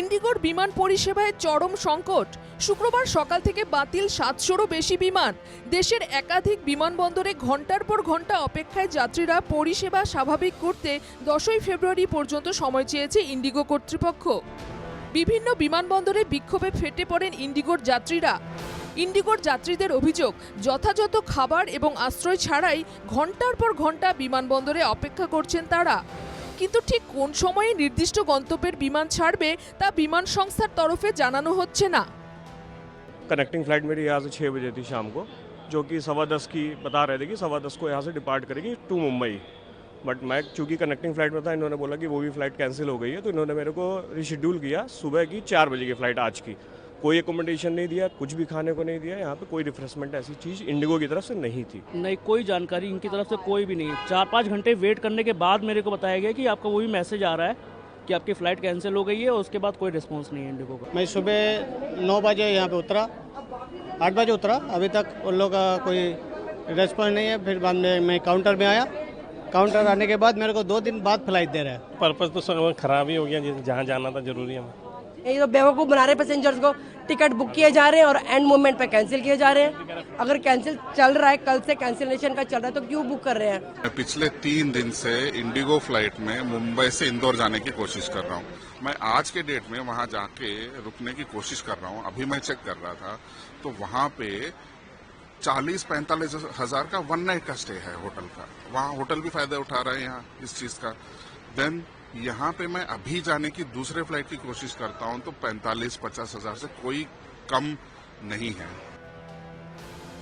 ইন্ডিগোর বিমান পরিষেবায় চরম সংকট। শুক্রবার সকাল থেকে বাতিল সাতশোরও বেশি বিমান। দেশের একাধিক বিমানবন্দরে ঘণ্টার পর ঘণ্টা অপেক্ষায় যাত্রীরা পরিষেবা স্বাভাবিক করতে দশই ফেব্রুয়ারি পর্যন্ত সময় চেয়েছে ইন্ডিগো কর্তৃপক্ষ। বিভিন্ন বিমানবন্দরে বিক্ষোভে ফেটে পড়েন ইন্ডিগোর যাত্রীরা। ইন্ডিগোর যাত্রীদের অভিযোগ, যথাযথ খাবার এবং আশ্রয় ছাড়াই ঘণ্টার পর ঘণ্টা বিমানবন্দরে অপেক্ষা করছেন তারা। কিন্তু ঠিক কোন সময়ে নির্দিষ্ট গন্তব্যের বিমান ছাড়বে তা বিমান সংস্থার তরফে জানানো হচ্ছে না कनेक्टिंग फ्लाइट मेरी यहाँ से छः बजे थी शाम को जो कि सवा दस की बता रहे थे कि सवा दस को यहाँ से डिपार्ट करेगी टू मुंबई बट मैं चूंकि कनेक्टिंग फ्लाइट में था इन्होंने बोला कि वो भी फ्लाइट कैंसिल हो गई है तो इन्होंने मेरे को रिशेड्यूल किया सुबह की चार बजे की फ़्लाइट आज की कोई एकोमोडेशन नहीं दिया कुछ भी खाने को नहीं दिया यहाँ पे कोई रिफ्रेशमेंट ऐसी चीज़ इंडिगो की तरफ़ से नहीं थी। नहीं कोई जानकारी इनकी तरफ़ से कोई भी नहीं चार पाँच घंटे वेट करने के बाद मेरे को बताया गया कि आपका वही मैसेज आ रहा है कि आपकी फ़्लाइट कैंसिल हो गई है और उसके बाद कोई रिस्पॉन्स नहीं है इंडिगो का। मैं सुबह नौ बजे यहाँ पे उतरा आठ बजे उतरा। अभी तक उन लोग का कोई रेस्पॉन्स नहीं है। फिर बाद में मैं काउंटर में आया। काउंटर आने के बाद मेरे को दो दिन बाद फ़्लाइट दे रहा है। पर्पज़ तो सब खराब ही हो गया जिस- जहाँ जाना था ज़रूरी हमें। ये तो बेवकूफ़ बना रहे पैसेंजर्स को। टिकट बुक किए जा रहे हैं और एंड मोमेंट पे कैंसिल किए जा रहे हैं। अगर कैंसिल चल रहा है, कल से कैंसिलेशन का चल रहा है तो क्यों बुक कर रहे हैं? पिछले तीन दिन से इंडिगो फ़्लाइट में मुंबई से इंदौर जाने की कोशिश कर रहा हूँ। मैं आज के डेट में वहाँ जाके रुकने की कोशिश कर रहा हूँ। अभी मैं चेक कर रहा था तो वहाँ पे चालीस पैंतालीस हज़ार का वन नाइट का स्टे है होटल का। वहाँ होटल भी फ़ायदा उठा रहे हैं यहाँ इस चीज़ का। देन यहाँ पे मैं अभी जाने की दूसरे फ्लाइट की कोशिश करता हूँ तो पैंतालीस पचास हजार से कोई कम नहीं है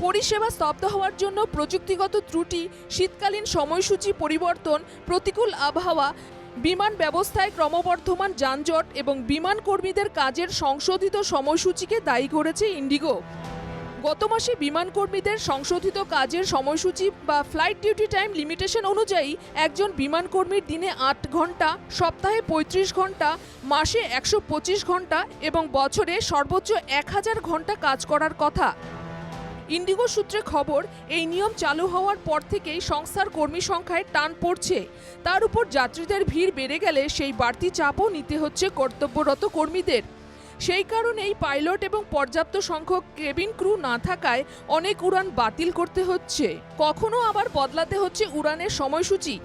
পরিষেবা স্তব্ধ হওয়ার জন্য প্রযুক্তিগত ত্রুটি শীতকালীন সময়সূচি পরিবর্তন প্রতিকূল আবহাওয়া বিমান ব্যবস্থায় ক্রমবর্ধমান যানজট এবং বিমান কর্মীদের কাজের সংশোধিত সময়সূচিকে দায়ী করেছে ইন্ডিগো গত মাসে বিমান কর্মীদের সংশোধিত কাজের সময়সূচি বা ফ্লাইট ডিউটি টাইম লিমিটেশন অনুযায়ী একজন বিমান কর্মীর দিনে আট ঘণ্টা, সপ্তাহে পঁয়ত্রিশ ঘণ্টা, মাসে একশো পঁচিশ ঘণ্টা এবং বছরে সর্বোচ্চ এক হাজার ঘণ্টা কাজ করার কথা। ইন্ডিগো সূত্রে খবর, এই নিয়ম চালু হওয়ার পর থেকেই সংস্থার কর্মী সংখ্যায় টান পড়ছে। তার উপর যাত্রীদের ভিড় বেড়ে গেলে সেই বাড়তি চাপও নিতে হচ্ছে কর্তব্যরত কর্মীদের। সেই কারণেই পাইলট এবং পর্যাপ্ত সংখ্যক কেবিন ক্রু না থাকায় অনেক উড়ান বাতিল করতে হচ্ছে। কখনো আবার বদলাতে হচ্ছে উড়ানের সময়সূচি।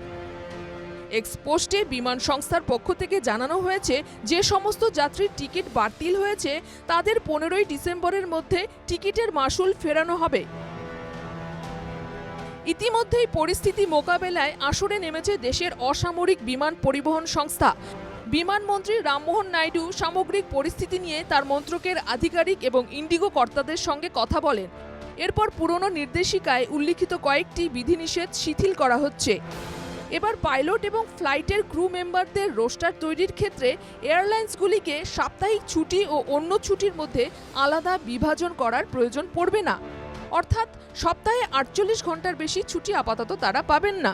এক্সপোস্টে বিমান সংস্থার পক্ষ থেকে জানানো হয়েছে, যে সমস্ত যাত্রীর টিকিট বাতিল হয়েছে, তাদের পনেরোই ডিসেম্বরের মধ্যে টিকিটের মাসুল ফেরানো হবে। ইতিমধ্যেই পরিস্থিতি মোকাবেলায় আসরে নেমেছে দেশের অসামরিক বিমান পরিবহন সংস্থা। বিমানমন্ত্রী রামমোহন নাইডু সামগ্রিক পরিস্থিতি নিয়ে তার মন্ত্রকের আধিকারিক এবং ইন্ডিগো কর্তাদের সঙ্গে কথা বলেন। এরপর পুরনো নির্দেশিকায় উল্লিখিত কয়েকটি বিধিনিষেধ শিথিল করা হচ্ছে। এবার পাইলট এবং ফ্লাইটের ক্রু মেম্বারদের রোস্টার তৈরির ক্ষেত্রে এয়ারলাইন্সগুলিকে সাপ্তাহিক ছুটি ও অন্য ছুটির মধ্যে আলাদা বিভাজন করার প্রয়োজন পড়বে না। অর্থাৎ সপ্তাহে আটচল্লিশ ঘণ্টার বেশি ছুটি আপাতত তারা পাবেন না।